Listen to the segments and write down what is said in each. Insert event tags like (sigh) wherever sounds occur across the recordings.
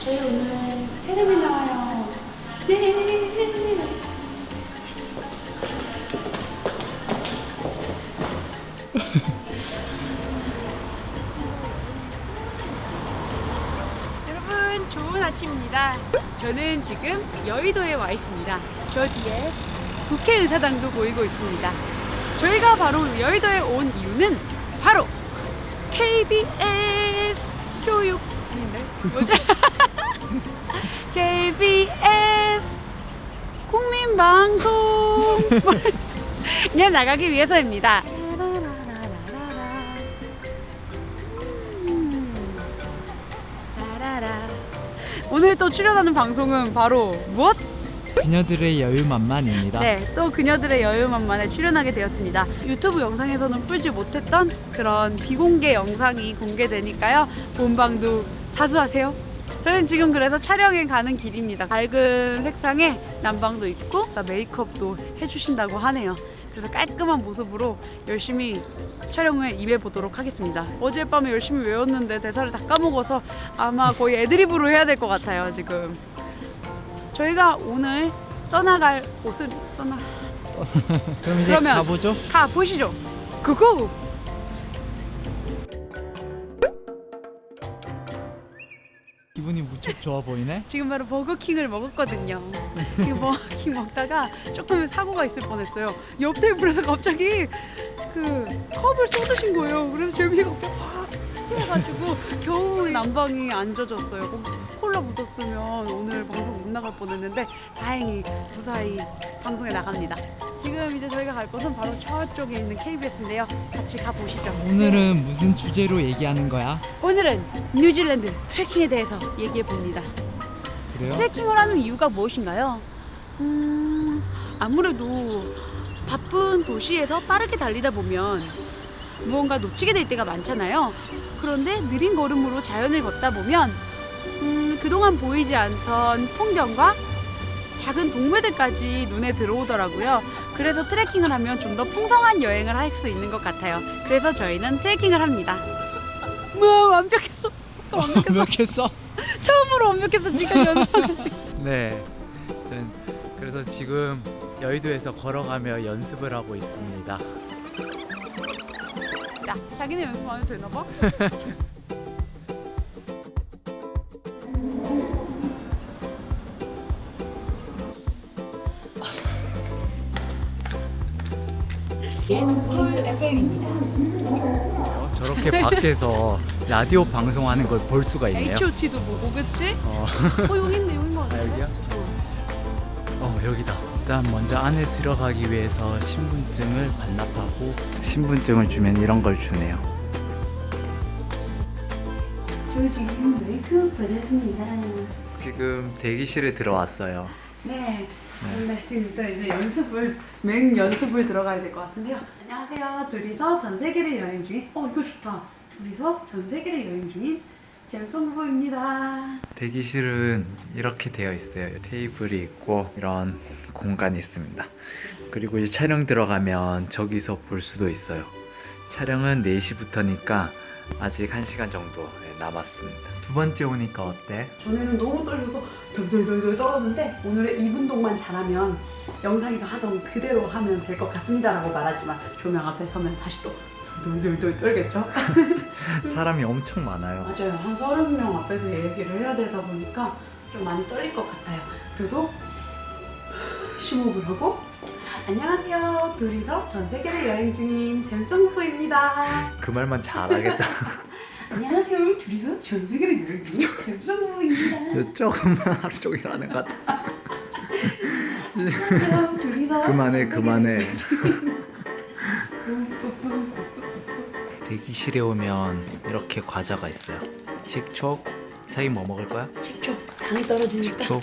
저희 오늘 테레비 나와요. 예. (laughs) 여러분 좋은 아침입니다. 저는 지금 여의도에 와 있습니다. 저 뒤에 국회의사당도 보이고 있습니다. 저희가 바로 여의도에 온 이유는 바로 KBS 교육 뭐지? KBS 국민방송 에 나가기 위해서입니다. 음. 라라라. 오늘 또 출연하는 방송은 바로 무엇? 그녀들의 여유만만입니다. 네, 또 그녀들의 여유만만에 출연하게 되었습니다. 유튜브 영상에서는 풀지 못했던 그런 비공개 영상이 공개되니까요. 본방도 사수하세요. 저는 지금 그래서 촬영에 가는 길입니다. 밝은 색상의 난방도 있고 나 메이크업도 해주신다고 하네요. 그래서 깔끔한 모습으로 열심히 촬영을 임해보도록 하겠습니다. 어젯밤에 열심히 외웠는데 대사를 다 까먹어서 아마 거의 애드립으로 해야 될 것 같아요, 지금. 저희가 오늘 떠나갈 곳은 떠나 (laughs) 그럼 이제 가보죠. 가 보시죠. 고고. 무척 좋아 보이네. 지금 바로 버거킹을 먹었거든요. 이 버거킹 먹다가 조금 사고가 있을 뻔했어요. 옆 테이블에서 갑자기 그 컵을 쏟으신 거예요. 그래서 재미가 없게 확 튀어가지고 겨우 난방이 안 젖었어요. 거기 콜라 묻었으면 오늘 방송 못 나갈 뻔했는데 다행히 무사히 방송에 나갑니다. 지금 이제 저희가 갈 곳은 바로 저쪽에 있는 KBS인데요. 같이 가 보시죠. 오늘은 무슨 주제로 얘기하는 거야? 오늘은 뉴질랜드 트레킹에 대해서 얘기해 봅니다. 그래요? 트레킹을 하는 이유가 무엇인가요? 음, 아무래도 바쁜 도시에서 빠르게 달리다 보면 무언가 놓치게 될 때가 많잖아요. 그런데 느린 걸음으로 자연을 걷다 보면 음, 그동안 보이지 않던 풍경과 작은 동물들까지 눈에 들어오더라고요. 그래서 트레킹을 하면 좀 더 풍성한 여행을 할 수 있는 것 같아요. 그래서 저희는 트레킹을 합니다. 뭐 완벽했어. 완벽했어. 완벽했어? (laughs) 처음으로 완벽했어 지금 연습을 (laughs) 네. 전 그래서 지금 여의도에서 걸어가며 연습을 하고 있습니다. 야, 자기네 연습 안 해도 되나 봐? (laughs) 어, 저렇게 밖에서 라디오 방송하는 걸 볼 수가 있네요. H.O.T.도 보고 그치? 어, 어 여기 있네 여기 거 아, 여기야? 어, 여기다. 일단 먼저 안에 들어가기 위해서 신분증을 반납하고 신분증을 주면 이런 걸 주네요. 저 지금 메이크업 받았습니다 지금 대기실에 들어왔어요. 네 원래 지금 일단 이제 연습을 맹 연습을 들어가야 될 것 같은데요 안녕하세요 둘이서 전 세계를 여행 중인 어 이거 좋다 둘이서 전 세계를 여행 중인 잼성 부부입니다 대기실은 이렇게 되어 있어요. 테이블이 있고 이런 공간이 있습니다. 그리고 이제 촬영 들어가면 저기서 볼 수도 있어요. 촬영은 4시부터니까 아직 1시간 정도 네, 남았습니다. 두 번째 오니까 어때? 전에는 너무 떨려서 덜덜덜덜 떨었는데 오늘의 2분동만 잘하면 영상이가 하던 그대로 하면 될 것 같습니다라고 말하지만 조명 앞에 서면 다시 또 덜덜덜 떨겠죠? (laughs) 사람이 엄청 많아요. 맞아요. 한 서른 명 앞에서 얘기를 해야 되다 보니까 좀 많이 떨릴 것 같아요. 그래도 심호흡을 하고 안녕하세요. 둘이서 전 세계를 여행 중인 잼성부입니다. 그 말만 잘하겠다. (laughs) 안녕하세요. 둘이서 전 세계를 여행 중인 잼성부입니다. 조금만 (laughs) 하루 종일 하는 것 같아. 안녕하세요. 둘이서 그만해, 그만해. 대기실에 오면 이렇게 과자가 있어요. 칙촉. 자기 뭐 먹을 거야? 식초 당이 떨어지니까 칙촉.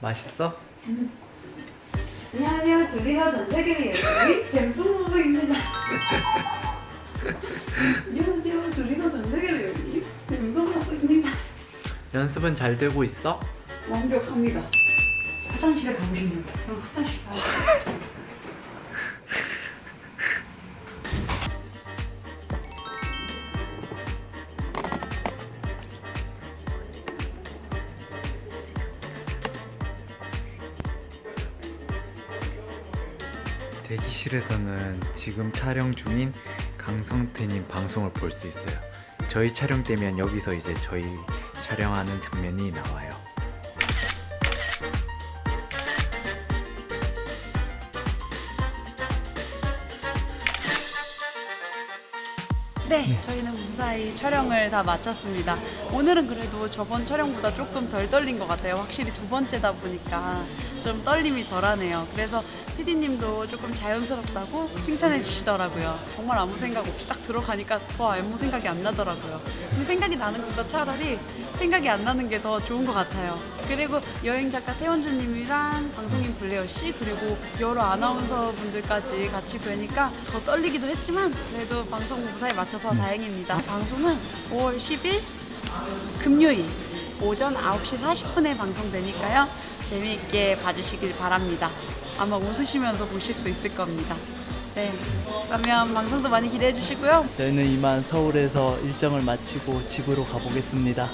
맛있어? 안녕하세요. 둘이서 전 세계를 여행 중인 잼성부입니다. 안녕하세요. 연습은 잘 되고 있어? 완벽합니다. 화장실에 가고 싶네요. 그럼 화장실 가. 대기실에서는 지금 촬영 중인 강성태님 방송을 볼 수 있어요. 저희 촬영 때면 여기서 이제 저희 촬영하는 장면이 나와요. 네, 저희는 무사히 촬영을 다 마쳤습니다. 오늘은 그래도 저번 촬영보다 조금 덜 떨린 것 같아요. 확실히 두 번째다 보니까 좀 떨림이 덜하네요. 그래서 PD님도 조금 자연스럽다고 칭찬해 주시더라고요. 정말 아무 생각 없이 딱 들어가니까 더 아무 생각이 안 나더라고요. 근데 생각이 나는 것보다 차라리 생각이 안 나는 게 더 좋은 것 같아요. 그리고 여행 작가 태원주님이랑 방송인 블레어 씨 그리고 여러 아나운서 분들까지 같이 뵈니까 더 떨리기도 했지만 그래도 방송 무사히 마 쳐서 다행입니다. 방송은 5월 10일 금요일 오전 9시 40분에 방송되니까요. 재미있게 봐주시길 바랍니다. 아마 웃으시면서 보실 수 있을 겁니다. 네. 그러면 방송도 많이 기대해 주시고요. 저희는 이만 서울에서 일정을 마치고 집으로 가보겠습니다.